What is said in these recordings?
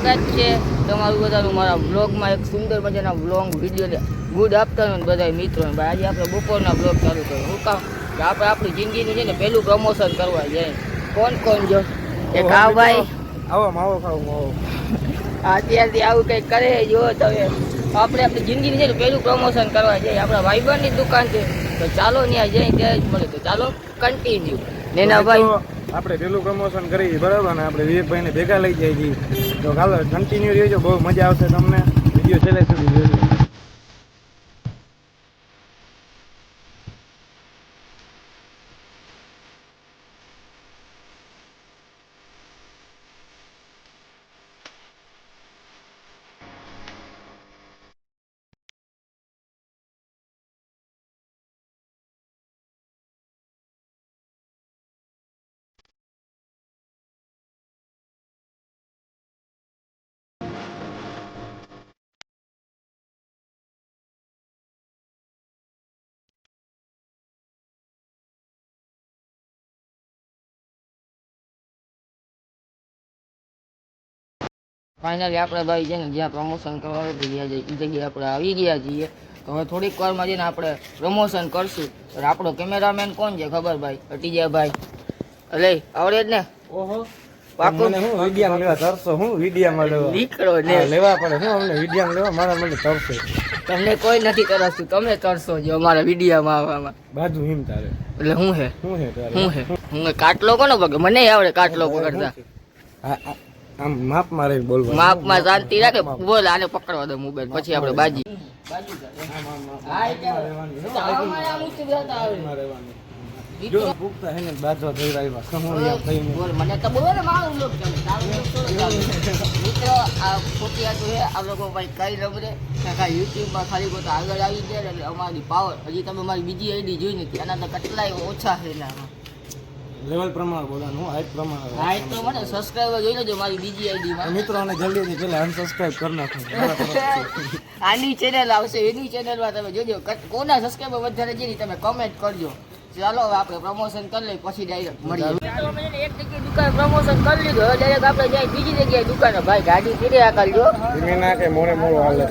સ્વાગત છે. તમારું બધાનું મારા બ્લોગમાં એક સુંદર મજાના બ્લોગ વીડિયો ગુડ આફ્ટરનૂન બધા મિત્રો. ભાઈ આજે આપણે બપોરના બ્લોગ ચાલુ કર્યો. હું કામ કે આપણે આપણી જિંદગીનું છે ને પહેલું પ્રમોશન કરવા જાય. કોણ કોણ જો? એક ખાવ ભાઈ? આવો માવો ખાવ માવો અત્યારથી આવું કંઈક કરે જો તમે આપણે આપણી જિંદગીની છે ને પહેલું પ્રમોશન કરવા જઈએ આપણા ભાઈબંધની દુકાન છે. તો ચાલો ત્યાં જઈ ત્યાં જ મળે. તો ચાલો કન્ટિન્યુ નેના ભાઈ આપણે પેલું પ્રમોશન કરી બરાબર? ને આપણે વિવેકભાઈ ને ભેગા લઈ જઈએ જી તો ચાલો કન્ટિન્યુ રહેજો બહુ મજા આવશે તમને. વીડિયો છેલ્લે સુધી જોજો. ફાઇનલી આપણે ભાઈ છે ને જ્યાં પ્રમોશન કરવા ગયા છે એ જગ્યાએ આપણે આવી ગયા છીએ. તો હવે થોડીક વારમાં જઈને આપણે પ્રમોશન કરશું. તો આપણો કેમેરામેન કોણ છે ખબર ભાઈ? અટીજાભાઈ. અલે આવડે જ ને? ઓહો. તમને કોઈ નથી તરસતું. તમે તરસો જો અમારા વિડીયોમાં આવવામાં. બાજુ હિમ તારે. એટલે હું હે? હું હે હું હે? હું કાટલો કોનો પકડે મને આવડે કાટલો પકડતા. આમ માપ મારે બોલવા માપમાં શાંતિ રાખે બોલ આને પકડવા દો મોબાઈલ પછી આપણે બાજી અમારી પાવર હજી તમે મારી બીજી આઈડી જોઈ નથી આના તો કેટલાય ઓછા છે એના લેવલ પ્રમાણે બોલવાનું હાઈટ પ્રમાણે હાઈટ પ્રમાણે તો સબસ્ક્રાઈબર જોઈ લેજો મારી બીજી આઈડીમાં મિત્રોને જલ્દીથી પેલા અનસબસ્ક્રાઇબ કરી નાખો. આની ચેનલ આવશે એની ચેનલમાં તમે જોજો. કોના સબસ્ક્રાઈબર વધારે છે તમે કમેન્ટ કરજો. ચાલો હવે આપણે પ્રમોશન કરી લઈએ પછી ડાયરેક્ટ મળીએ. એક જગ્યાએ દુકાન પ્રમોશન કરી લીધો. હવે ડાયરેક્ટ આપણે જાય બીજી જગ્યાએ દુકાને. ભાઈ ગાડી ફેરે આ કરજો ધીમે ના કે મોરે મોરો હાલે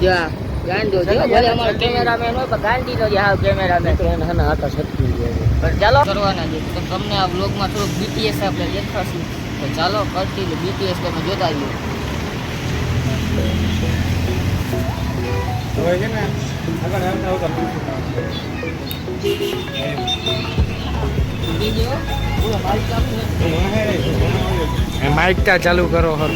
જ્યાં ગાંડો જો ભલે અમારો કેમેરામેન હોય પણ ગાંડીનો જે હાવ કેમેરામેન મિત્રો એને હે ને આટા છટકી ગયા છે. પણ ચાલો. કરવાના છે. તો તમને આ બ્લોગમાં થોડુંક બીટીએસ આપણે દેખાશું તો ચાલો કરતી બીટીએસ તમે જોતા રહ્યો હવે છે ને આગળ આવતા આવતા બીજો પૂરો માઇક ચાલુ કરો વન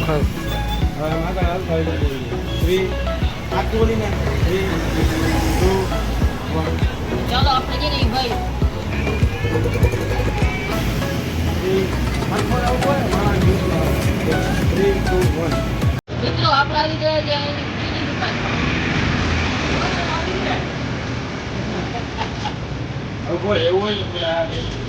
ચાલો આપણે ભાઈ મિત્રો આપણે છે અહીં બીજી દુકાન એવું હોય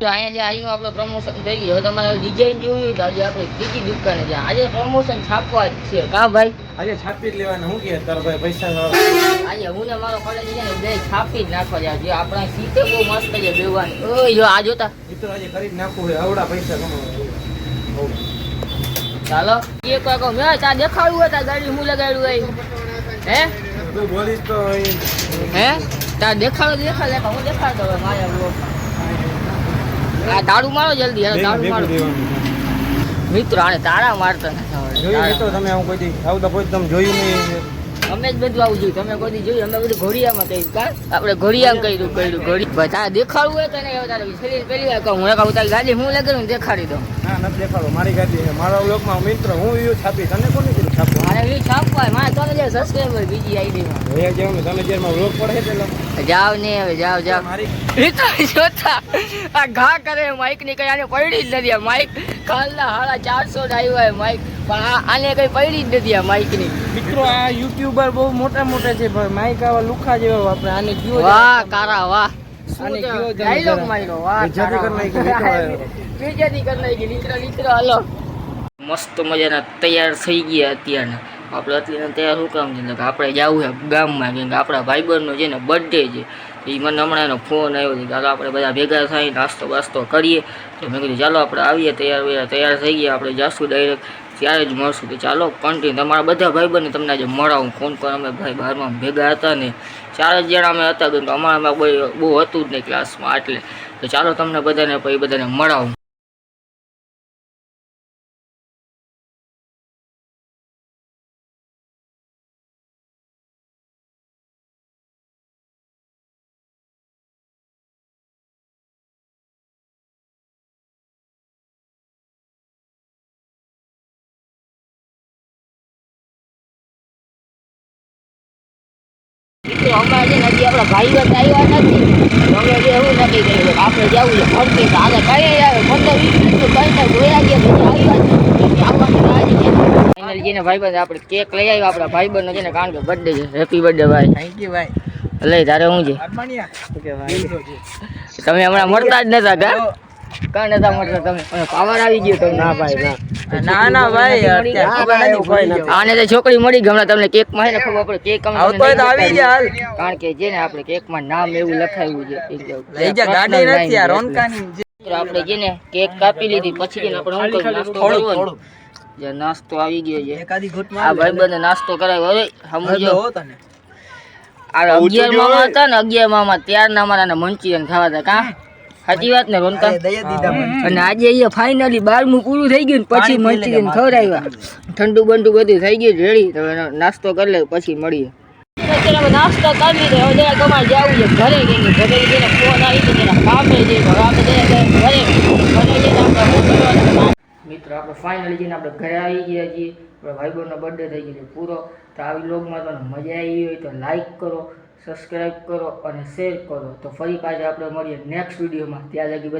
તો અહીંયા જે આવ્યું આપણે પ્રમોશન થઈ ગયું. હવે તમારે ડિઝાઇન જોયું તો આજે આપણે બીજી દુકાને છે આજે પ્રમોશન છાપવા છે. કા ભાઈ? આજે છાપી જ લેવાના. હું કે તારા ભાઈ પૈસા આજે હું ને મારો કોલેજ છે ને બે છાપી જ નાખવા જાય જે આપણા સીતે બહુ મસ્ત છે બેવાની ઓય જો આ જોતા. મિત્રો આજે કરી જ નાખવું હોય. આવડા પૈસા કમાવા ચાલો. એક વાર કહું મેં ત્યાં દેખાડ્યું હોય ત્યાં ગાડી હું લગાડ્યું હોય. હે? તું બોલીશ તો હે? ત્યાં દેખાડો દેખાડે. હું દેખાડતો હવે મારા આ તાળું મારો જલ્દી તાળું ભેગું મારો. મિત્રો આને તાળા મારતા. જોયું મિત્રો તમે આવું કોઈ આવું તો કોઈ તમે જોયું નહીં. અમે જ બધું આવું જોયું. તમે કોઈ જોયું? અમે બધું ઘોડિયામાં કર્યું. કા? આપણે ઘોડિયામાં કર્યું કર્યું ઘોડી બધા તારે દેખાડવું હોય તને એવું તારે. પેલી વાર કહું. હું એક તારી ગાડી હું લગે ને દેખાડી દઉં. ના નથી દેખાડો. મારી ગાડી છે. મારા લોકમાં મિત્ર હું વ્યૂ છાપી તને કોને કીધું છાપવું? મારે વ્યૂ છાપવા. મારે તમે જે સબસ્ક્રાઈબર બીજી આઈડીમાં હવે જેવું તમે જેમાં વ્લોગ પડે પેલા જાવ ને હવે જાવ જાવ. મારી મિત્રો જોતા. ઘા કરે માઇકની કઈ આને પડી જ નથી માઇક કાલના હાડા ચારસો આવ્યો હોય માઇક પણ આ- આને કઈ પડી જ નથી આ માઇકની મિત્રો આ યુટ્યુબર બહુ મોટા મોટા છે પણ માઇક આવા લુખા જેવા વાપરે. આને કયો વાહ કારા વાહ. આને કયો ડાયલોગ માર્યો. વાહ બેઇજ્જતી કરી નાખી, લીટો આવ્યો. નાખી. લીટરો લીટરો હાલો. મસ્ત મજાના તૈયાર થઈ ગયા અત્યારના. આપણે અત્યારે તૈયાર શું કામ છે? કે આપણે જવું છે ગામમાં કેમ કે આપણા ભાઈબંધનો છે ને બર્થડે છે. એ મને હમણાં એનો ફોન આવ્યો છે, ચાલો આપણે બધા ભેગા થઈ નાસ્તો બાસ્તો કરીએ. તો મેં કીધું, ચાલો આપણે આવીએ, તૈયાર તૈયાર થઈ ગયા, આપણે જાશું ડાયરેક્ટ ત્યારે જ મળશું. તો ચાલો કન્ટિન્યુ તમારા બધા ભાઈબંધને તમને આજે મળાવું. ફોન પર અમે ભાઈ બહારમાં ભેગા હતા ને, ચાર જ જણા અમે હતા કેમ કે અમારામાં કોઈ બહુ હતું જ નહીં ક્લાસમાં એટલે. તો ચાલો તમને બધાને, પછી બધાને મળાવું. મિત્રો અમારે છે ને હજી આપણા આવ્યા નથી. અમે જે એવું નક્કી કર્યું આપણે જવું છે ફરતી હાલે. કઈ આવે પંદર વીસ મિનિટ તો કઈ ના જોયા ગયા પછી આવ્યા આવવાનું તો આજે છે. Finally ભાઈબંધ આપણે કેક લઈ આવ્યો આપણા ભાઈબંધનો છે ને કારણ કે બર્થડે છે. હેપી બર્થડે ભાઈ. થેન્ક યુ ભાઈ. લઈ તારે હું છે? તમે હમણાં મળતા જ નતા કા? કાં નતા મળતા તમે. અને પાવર આવી ગયો તમને. ના ભાઈ ના. ના ના ભાઈ. આને તો છોકરી મળી ગમણા તમને કેકમાં ને ખબર પડે. કેક અમે આવતો તો આવી જા હાલ. કારણ કે જે ને આપણે કેકમાં નામ એવું લખાયું છે લઈ જા ગાડી નથી આ રોનકાની આપણે જે ને કેક કાપી લીધી પછી જે આપણે હું નાસ્તો થોડું થોડું જે નાસ્તો આવી ગયો છે. એકાદી ઘૂંટ આ ભાઈ બંને નાસ્તો કરાવ્યો. અરે સમજો તને. આ અગિયાર મામા હતા ને અગિયાર મામા. ત્યારના અમારા મંચુરિયન ખાવા હતા કા? સાચી વાત ને રોનકા? દયા અને આજે અહીંયા ફાઇનલી બારમું પૂરું થઈ ગયું ને પછી મંચુરિયન ખવડાવ્યા. ઠંડુ બંડુ બધું થઈ ગયું રેડી. તમે નાસ્તો કરી લે પછી મળીએ. નાસ્તો કરી લીધો. હવે જરા જવું છે ઘરે ગઈ ઘરે જઈને ફોન આવી તો જરા કામે જઈએ આપણે જઈએ ઘરે ઘરે જઈને આપણે મિત્રો આપણે ફાઇનલી જઈને આપણે ઘરે આવી ગયા છીએ. આપણા ભાઈબંધનો બર્થડે થઈ ગયો છે પૂરો. તો આવી લોગમાં તમને મજા આવી હોય તો લાઈક કરો સબસ્ક્રાઈબ કરો અને શેર કરો. તો ફરી પાછા આપણે મળીએ નેક્સ્ટ વિડીયોમાં ત્યાં લગી બધા